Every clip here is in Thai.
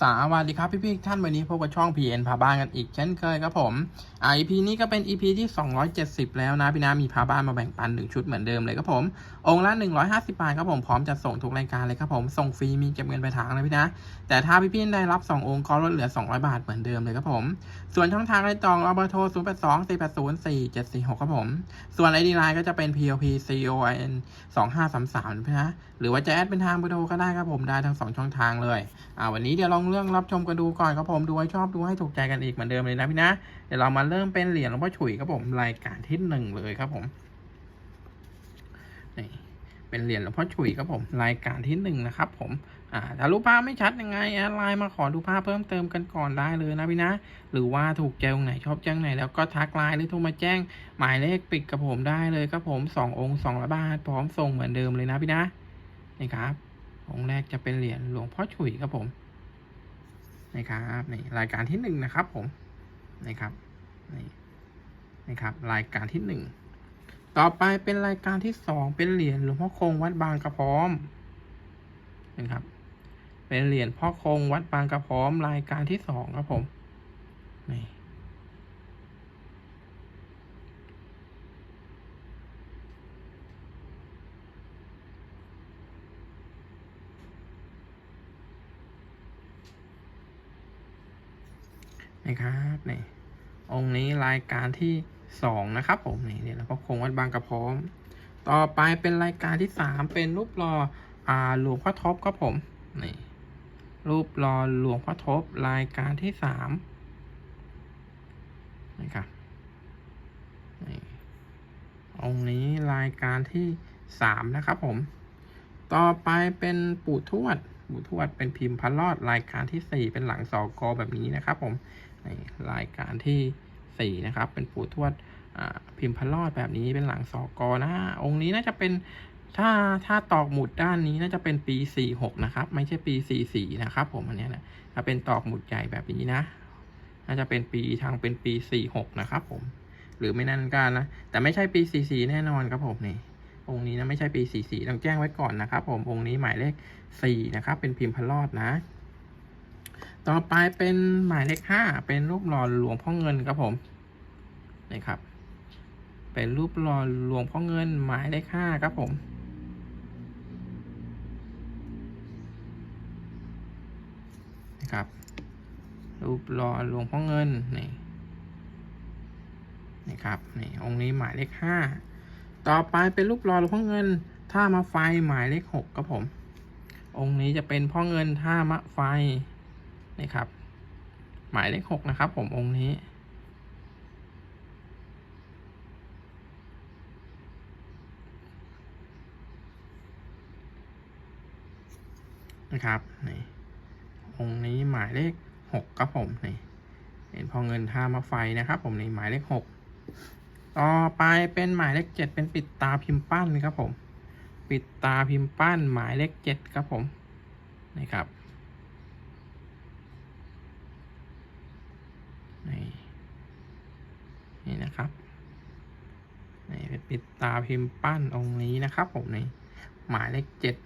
สวัสดีครับพี่พี่ๆท่านวันนี้พบกับช่อง PN พาบ้านกันอีกเช่นเคยครับผมอ่า EP นี้ก็เป็น EP ที่ 270 แล้วนะพี่นะมีพาบ้านมาแบ่งปันหนึ่งชุดเหมือนเดิมเลยครับผม องค์ละ 150 บาทครับผมพร้อมจะส่งทุกรายการเลยครับผมส่งฟรีมีเก็บเงินไปลายทางนะพี่นะ แต่ถ้าพี่พี่ๆได้รับ 2 องค์ก็ลดเหลือ 200 บาทเหมือนเดิมเลยครับผม ส่วนช่องทางการจองเราเบอร์โทร 0 8 2 4 8 0 4 7 4 6 ครับผม ส่วน ID Line ก็จะเป็น POP COIN 2533พี่นะหรือว่าจะแอดเป็นทางเบอร์โทรก็ได้ครับผมได้ทั้งสองช่องทางเลยอ่าวันนี้เดี๋ยวลองเรื่องรับชมกันดูก่อนครับผมดูให้ชอบดูให้ถูกใจกันอีกเหมือนเดิมเลยนะพี่นะเดี๋ยวเรามาเริ่มเป็นเหรียญหลวงพ่อฉุยครับผมรายการที่หนึ่งเลยครับผมนี่เป็นเหรียญหลวงพ่อฉุยครับผมรายการที่หนึ่งนะครับผมอ่าถ้ารูปภาพไม่ชัดยังไงแอดไลน์มาขอดูภาพเพิ่มเติมกันก่อนได้เลยนะพี่นะ หรือว่าถูกใจตรงไหนชอบแจ้งไหน แล้วก็ทักไลน์หรือโทรมาแจ้ง หมายเลขปิดกับผมได้เลยครับผมสององค์สองร้อยบาทพร้อมส่งเหมือนเดิมเลยนะพี่นะนี่ครับองค์แรกจะเป็นเหรียญหลวงพ่อฉุยครับผม นะครับนี่รายการที่หนึ่งนะครับผมนะครับนี่นะครับ รายการที่หนึ่งต่อไปเป็นรายการที่สองเป็นเหรียญหลวงพ่อคงวัดบางกระพร้อมนะครับ เป็นเหรียญพ่อคงวัดบางกระพร้อม รายการที่สองครับผมนี่ นะครับนี่องค์นี้รายการที่สองนะครับผมนี่เหรียญหลวงพ่อคงวัดบางกระพร้อม ต่อไปเป็นรายการที่สามเป็นรูปหล่ออ่าหลวงพ่อท็อปครับผมนี่รูปหล่อหลวงพ่อทบรายการที่สามนะครับนี่องค์นี้รายการที่สามนะครับผม ต่อไปเป็นปู่ทวดปู่ทวดเป็นพิมพ์พันรอดรายการที่สี่เป็นหลังสอกอแบบนี้นะครับผม รายการที่สี่นะครับ เป็นปู่ทวดพิมพ์พันรอดแบบนี้เป็นหลังสอกอนะองค์นี้น่าจะเป็นถ้าถ้าตอกหมุดด้านนี้น่าจะเป็นปี 46 นะครับ ไม่ใช่ปี 44 นะครับผมอันเนี้ยนะถ้าเป็นตอกหมุดใหญ่แบบนี้นะ น่าจะเป็นปีทางเป็นปี 46 นะครับผมหรือไม่นั่นก็นะ แต่ไม่ใช่ปี 44 แน่นอนครับผมนี่องค์นี้นะไม่ใช่ปี 44 ต้องแจ้งไว้ก่อนนะครับผมองค์นี้หมายเลข 4 นะครับ เป็นพิมพ์พลอดนะ ต่อไปเป็นหมายเลข5เป็นรูปหล่อหลวงพ่อเงินครับผมนี่ครับ เป็นรูปหล่อหลวงพ่อเงิน หมายเลข5ครับผมนะครับ รูปหล่อหลวงพ่อเงินนี่นี่ครับนี่องค์นี้หมายเลขห้าต่อไปเป็นรูปหล่อหลวงพ่อเงินท่ามะไฟหมายเลขหกครับผม องค์นี้จะเป็นพ่อเงินท่ามะไฟ นี่ครับ หมายเลขหกนะครับ ผมองค์นี้ นะครับนี่องค์นี้หมายเลขหกครับผมนี่เห็นพอเงินท่ามาไฟนะครับ ผมนี่หมายเลขหกต่อไปเป็นหมายเลขเจ็ดเป็นปิดตาพิมพ์ปั้นครับผม ปิดตาพิมพ์ปั้นหมายเลขเจ็ดครับผมนี่ครับนี่ นี่นะครับนี่เป็นปิดตาพิมพ์ปั้นองค์นี้นะครับผมนี่หมายเลขเจ็ด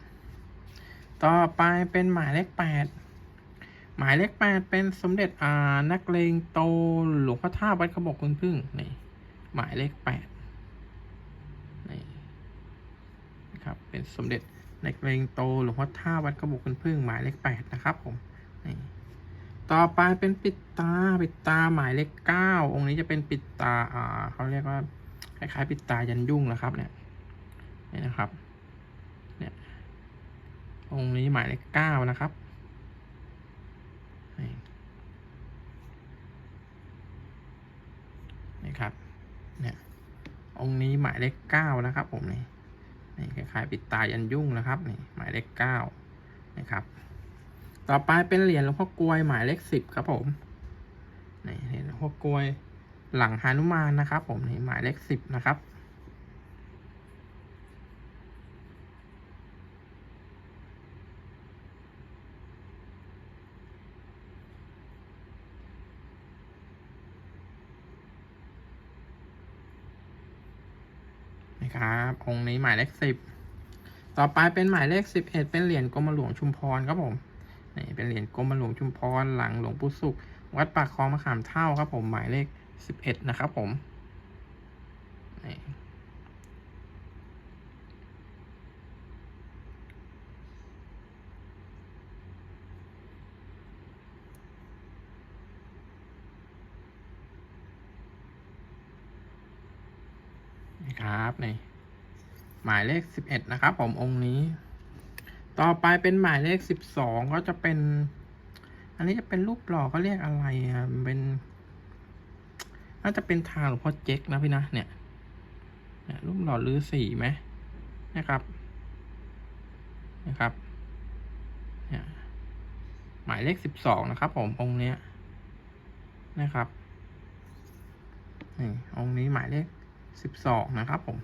ต่อไปเป็นหมายเลขแปดหมายเลขแปดเป็นสมเด็จอ่านักเลงโตหลวงพ่อท่าวัดขบกคุณพึ่งนี่หมายเลขแปดนี่นะครับเป็นสมเด็จนักเลงโตหลวงพ่อท่าวัดขบกคุณพึ่งหมายเลขแปดนะครับผมนี่ ต่อไปเป็นปิดตา ปิดตาหมายเลขเก้าองค์นี้จะเป็นปิดตา อ่าเขาเรียกว่าคล้ายๆปิดตายันยุ่งนะครับ เนี่ยนี่นะครับ เนี่ยองค์นี้หมายเลขเก้านะครับนี่นี่ครับ เนี่ย องค์นี้หมายเลขเก้านะครับ ผมนี่นี่คล้ายๆปิดตายันยุ่งนะครับ นี่หมายเลขเก้านะครับ ต่อไปเป็นเหรียญหลวงพ่อกลวยหมายเลขสิบครับผมนี่เหรียญหลวงพ่อกลวยหลังหานุมานนะครับ ผมนี่หมายเลขสิบนะครับนะครับองค์นี้หมายเลขสิบ ต่อไปเป็นหมายเลขสิบเอ็ดเป็นเหรียญกรมหลวงชุมพรครับผม นี่เป็นเหรียญกรมหลวงชุมพรหลังหลวงปู่สุข วัดปากคลองมะขามเท่าครับผมหมายเลขสิบเอ็ดนะครับผมนี่ครับนี่หมายเลขสิบเอ็ดนะครับผมองค์นี้ ต่อไปเป็นหมายเลขสิบสองก็จะเป็น อันนี้จะเป็นรูปหล่อเขาเรียกอะไรอะเป็นน่าจะเป็นทางหลวงพ่อเจ๊กนะพี่นะเนี่ยเนี่ยรูปหล่อลือสีไหมนะครับนะครับเนี่ยหมายเลขสิบสองนะครับผมองค์เนี้ยนะครับนี่องค์นี้หมายเลขสิบสองนะครับผม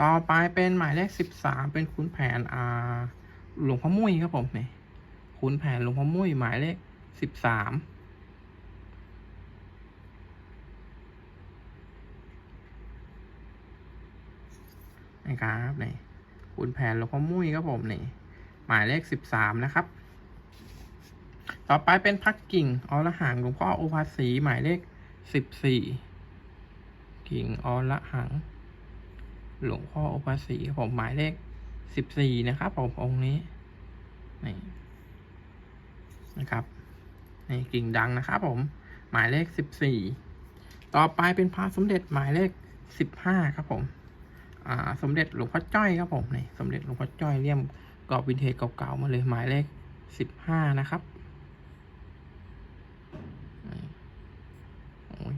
ต่อไปเป็นหมายเลขสิบสามเป็นขุนแผนอ่าหลวงพ่อมุ้ยครับผมนี่ขุนแผนหลวงพ่อมุ้ยหมายเลขสิบสามนะครับนี่ขุนแผนหลวงพ่อมุ้ยครับผมนี่หมายเลขสิบสามนะครับ ต่อไปเป็นพักกิ่งอรหังหลวงพ่อโอภาสีหมายเลขสิบสี่กิ่งอรหัง หลวงพ่อโอภาสีครับผมหมายเลขสิบสี่นะครับ ผมองค์นี้นี่นะครับนี่กิ่งดังนะครับ ผมหมายเลขสิบสี่ต่อไปเป็นพระสมเด็จหมายเลขสิบห้าครับผมอ่าสมเด็จหลวงพ่อจ้อยครับผมนี่สมเด็จหลวงพ่อจ้อยเลี่ยมกรอบวินเทจเก่าๆมาเลยหมายเลขสิบห้านะครับนี่โอ้ย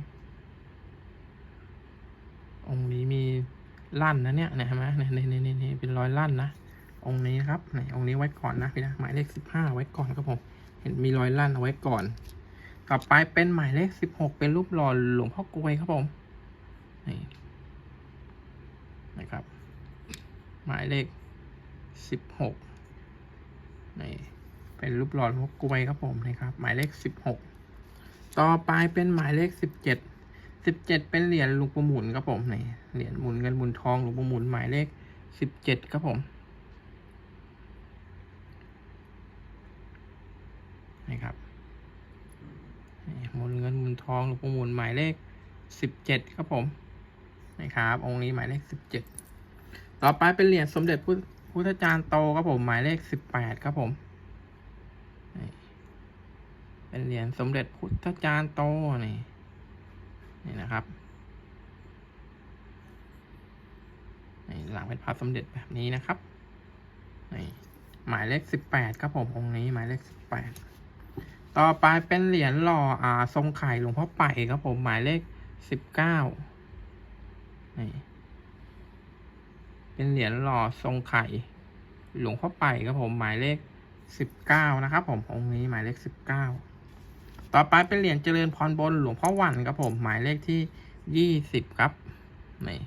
องค์นี้มี ลั่นนะเนี่ยเนี่ยเห็นไหมเนี่ยเนี่ยเนี่ยเป็นรอยลั่นนะองค์นี้ครับไหนองค์นี้ไว้ก่อนนะพี่นะหมายเลขสิบห้าไว้ก่อนครับผมเห็นมีรอยลั่นเอาไว้ก่อน ต่อไปเป็นหมายเลขสิบหกเป็นรูปหล่อหลวงพ่อกลวยครับผมนี่นะครับ หมายเลขสิบหกนี่เป็นรูปหล่อหลวงพ่อกลวยครับผมนะครับ หมายเลขสิบหกต่อไปเป็นหมายเลขสิบเจ็ด สิบเจ็ดเป็นเหรียญหลวงปู่หมุนครับผมนี่เหรียญหมุนเงินหมุนทองหลวงปู่หมุนหมายเลขสิบเจ็ดครับผมนี่ครับนี่หมุนเงินหมุนทองหลวงปู่หมุนหมายเลขสิบเจ็ดครับผมนี่ครับ องค์นี้หมายเลขสิบเจ็ดต่อไปเป็นเหรียญสมเด็จพุทธพุทธจารย์โตครับผมหมายเลขสิบแปดครับผมนี่เป็นเหรียญสมเด็จพุทธจารย์โตนี่ นี่นะครับนี่หลังเป็นพระสมเด็จแบบนี้นะครับนี่หมายเลขสิบแปดครับผมองค์นี้หมายเลขสิบแปดต่อไปเป็นเหรียญหล่ออ่าทรงไข่หลวงพ่อไปครับผมหมายเลขสิบเก้านี่เป็นเหรียญหล่อทรงไข่หลวงพ่อไปครับผมหมายเลขสิบเก้านะครับผมองค์นี้หมายเลขสิบเก้า ต่อไปเป็นเหรียญเจริญพรบนหลวงพ่อวันครับผม หมายเลขที่ยี่สิบครับนี่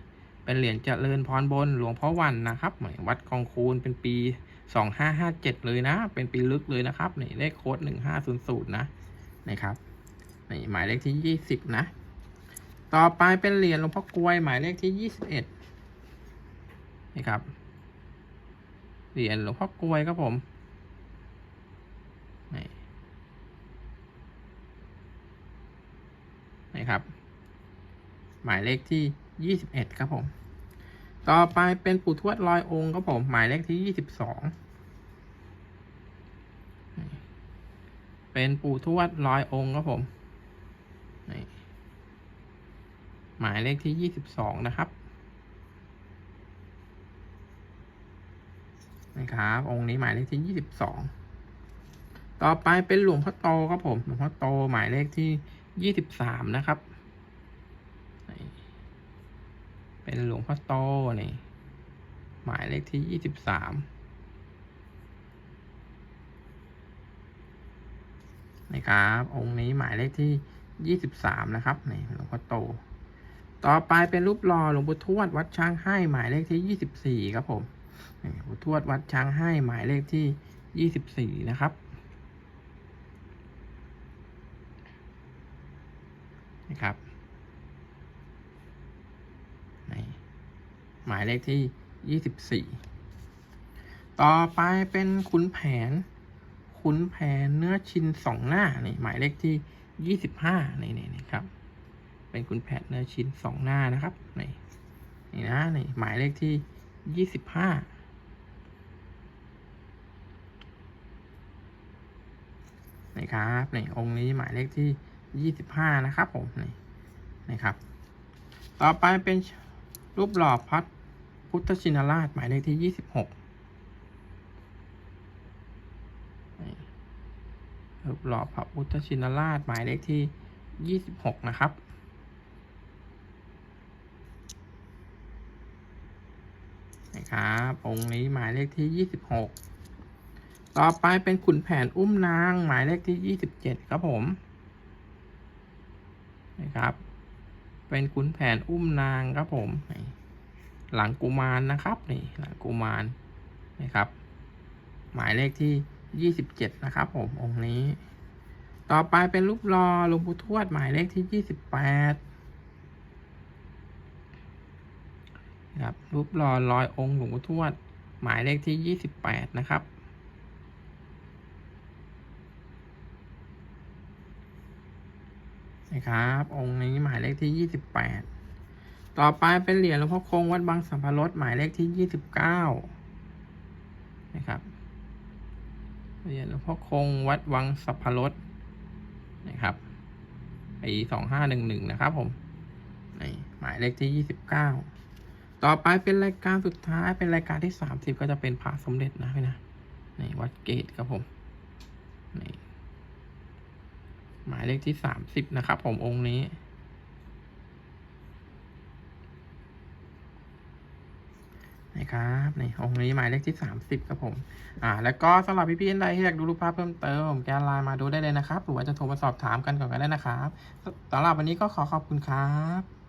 เป็นเหรียญเจริญพรบนหลวงพ่อวันนะครับวัดกองคูณเป็นปีสองห้าห้าเจ็ดเลยนะ เป็นปีลึกเลยนะครับนี่เลขโค้ดหนึ่งห้าศูนย์ศูนย์นะนะครับนี่หมายเลขที่ยี่สิบนะ ต่อไปเป็นเหรียญหลวงพ่อกลวย หมายเลขที่ยี่สิบเอ็ดนี่ครับเหรียญหลวงพ่อกลวยครับผมนี่ นะครับ ห มายเลขที่ยี่สิบเอ็ดครับผม ต่อไปเป็นปู่ทวดลอยองค์ครับผม หมายเลขที่ยี่สิบสองเป็นปู่ทวดลอยองค์ครับผมหมายเลขที่ยี่สิบสองนะครับนะครับ องค์นี้หมายเลขที่ยี่สิบสองต่อไปเป็นหลวงพ่อโตครับผม หลวงพ่อโตหมายเลขที่ยี่สิบสามนะครับ เป็นหลวงพ่อโตนี่ หมายเลขที่ยี่สิบสามนะครับ องค์นี้หมายเลขที่ยี่สิบสามนะครับนี่หลวงพ่อโต ต่อไปเป็นรูปหล่อหลวงปู่ทวดวัดช้างให้หมายเลขที่ยี่สิบสี่ครับผมหลวงปู่ทวดวัดช้างให้หมายเลขที่ยี่สิบสี่นะครับนะครับนี่ห มายเลขที่ยี่สิบสี่ต่อไปเป็นขุนแผน ขุนแผนเนื้อชินสองหน้านี่หมายเลขที่ยี่สิบห้านี่นี่นี่ครับ เป็นขุนแผนเนื้อชินสองหน้านะครับนี่นี่นะนี่หมายเลขที่ยี่สิบห้านี่ครับนี่องค์นี้หมายเลขที่ยี่สิบห้านะครับผมนี่นี่ครับ ต่อไปเป็นรูปหล่อพัด พุทธชินราชหมายเลขที่ยี่สิบหกรูปหล่อพระพุทธชินราชหมายเลขที่ยี่สิบหกนะครับ นะครับ องค์นี้หมายเลขที่ยี่สิบหกต่อไปเป็นขุนแผนอุ้มนาง หมายเลขที่ยี่สิบเจ็ดครับผม นะครับ เป็นขุนแผนอุ้มนางครับผม หลังกุมารนะครับนี่หลังกุมารนะครับ หมายเลขที่ยี่สิบเจ็ดนะครับผมองค์นี้ ต่อไปเป็นรูปรอหลวงปู่ทวดหมายเลขที่ยี่สิบแปดครับรูปรอลอยองค์หลวงปู่ทวด หมายเลขที่ยี่สิบแปดนะครับนะครับองค์นี้หมายเลขที่ยี่สิบแปด ต่อไปเป็นเหรียญหลวงพ่อคงวัดบางสัมพรสหมายเลขที่ยี่สิบเก้านะครับ เหรียญหลวงพ่อคงวัดวังสัพพรสนะครับปีสองห้าหนึ่งหนึ่งนะครับผมนี่หมายเลขที่ยี่สิบเก้าต่อไปเป็นรายการสุดท้ายเป็นรายการที่สามสิบก็จะเป็นพระสมเด็จนะพี่นะนี่วัดเกตครับผมนี่หมายเลขที่สามสิบนะครับผมองค์นี้ นะครับนี่องค์นี้หมายเลขที่สามสิบครับผมอ่าแล้วก็สำหรับพี่ๆท่านใดที่อยากดูรูปภาพเพิ่มเติมแกนไลน์มาดูได้เลยนะครับ หรือว่าจะโทรมาสอบถามกันก่อนก็ได้นะครับสำหรับวันนี้ก็ขอขอบคุณครับ